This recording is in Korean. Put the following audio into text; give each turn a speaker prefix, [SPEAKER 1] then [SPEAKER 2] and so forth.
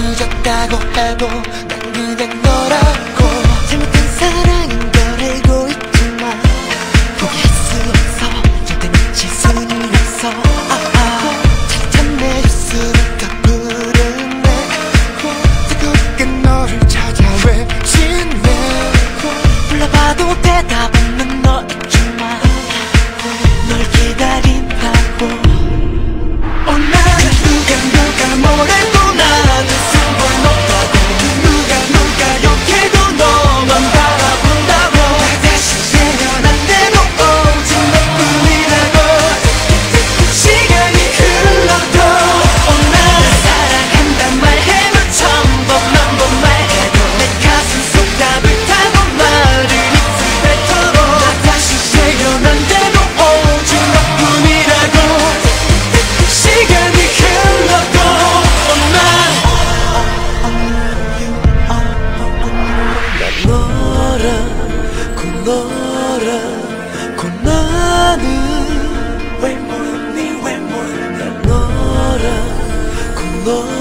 [SPEAKER 1] 늦었다고 해도 난 그냥 너라
[SPEAKER 2] 너라 고나는 왜 모르니 왜 모르냐 너라 고너